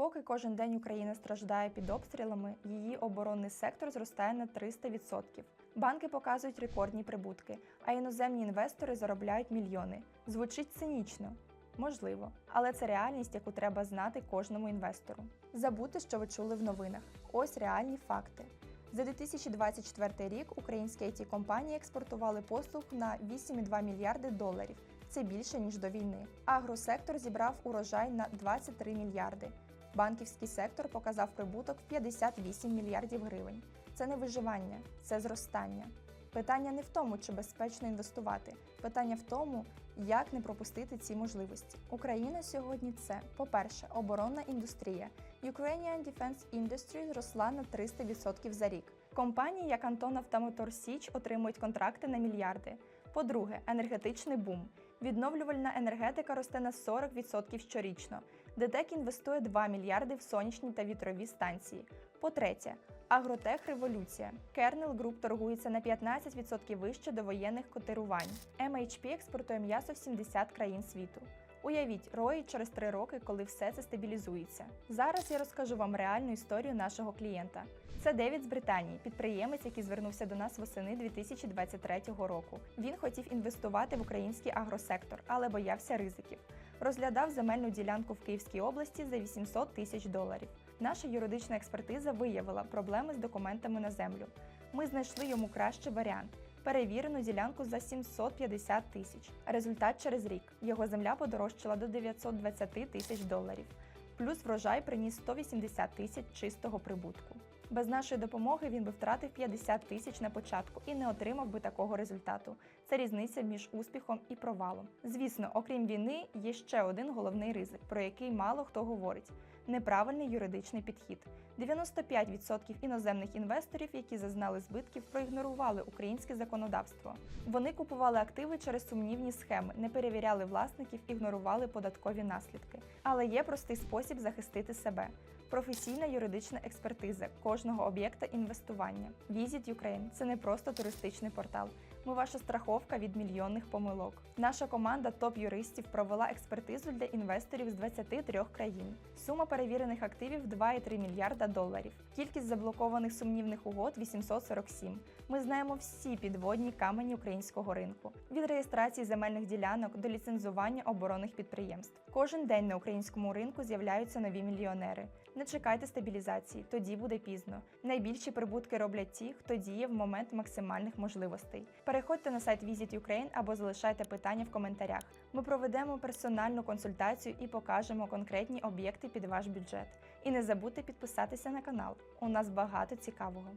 Поки кожен день Україна страждає під обстрілами, її оборонний сектор зростає на 300%. Банки показують рекордні прибутки, а іноземні інвестори заробляють мільйони. Звучить цинічно. Можливо, але це реальність, яку треба знати кожному інвестору. Забудьте, що ви чули в новинах. Ось реальні факти. За 2024 рік українські it компанії експортували послуг на 8,2 мільярди доларів. Це більше ніж до війни. Агросектор зібрав урожай на 23 мільярди. Банківський сектор показав прибуток 58 мільярдів гривень. Це не виживання, це зростання. Питання не в тому, чи безпечно інвестувати. Питання в тому, як не пропустити ці можливості. Україна сьогодні це, по-перше, оборонна індустрія. Ukrainian Defense Industry зросла на 300% за рік. Компанії, як Антонов та Мотор Січ, отримують контракти на мільярди. По-друге, енергетичний бум. Відновлювальна енергетика росте на 40% щорічно. ДТЕК інвестує 2 мільярди в сонячні та вітрові станції. По-третє, агротех революція. Kernel Group торгується на 15% вище до воєнних котирувань. MHP експортує м'ясо в 70 країн світу. Уявіть, рої через три роки, коли все це стабілізується. Зараз я розкажу вам реальну історію нашого клієнта. Це Девід з Британії, підприємець, який звернувся до нас восени 2023 року. Він хотів інвестувати в український агросектор, але боявся ризиків. Розглядав земельну ділянку в Київській області за 800 тисяч доларів. Наша юридична експертиза виявила проблеми з документами на землю. Ми знайшли йому кращий варіант перевірену ділянку за 750 тисяч. Результат через рік його земля подорожчала до 920 тисяч доларів. Плюс врожай приніс 180 тисяч чистого прибутку. Без нашої допомоги він би втратив 50 тисяч на початку і не отримав би такого результату. Це різниця між успіхом і провалом. Звісно, окрім війни, є ще один головний ризик, про який мало хто говорить: неправильний юридичний підхід. 95% іноземних інвесторів, які зазнали збитків, проігнорували українське законодавство. Вони купували активи через сумнівні схеми, не перевіряли власників, ігнорували податкові наслідки. Але є простий спосіб захистити себе. Професійна юридична експертиза кожного об'єкта інвестування. Visit Ukraine – це не просто туристичний портал. Ми ваша страховка від мільйонних помилок. Наша команда топ-юристів провела експертизу для інвесторів з 23 країн. Сума перевірених активів 2,3 мільярда доларів. Кількість заблокованих сумнівних угод 847. Ми знаємо всі підводні камені українського ринку від реєстрації земельних ділянок до ліцензування оборонних підприємств. Кожен день на українському ринку з'являються нові мільйонери. Не чекайте стабілізації, тоді буде пізно. Найбільші прибутки роблять ті, хто діє в момент максимальних можливостей. Переходьте на сайт Visit Ukraine або залишайте питання в коментарях. Ми проведемо персональну консультацію і покажемо конкретні об'єкти під ваш бюджет. І не забудьте підписатися на канал. У нас багато цікавого.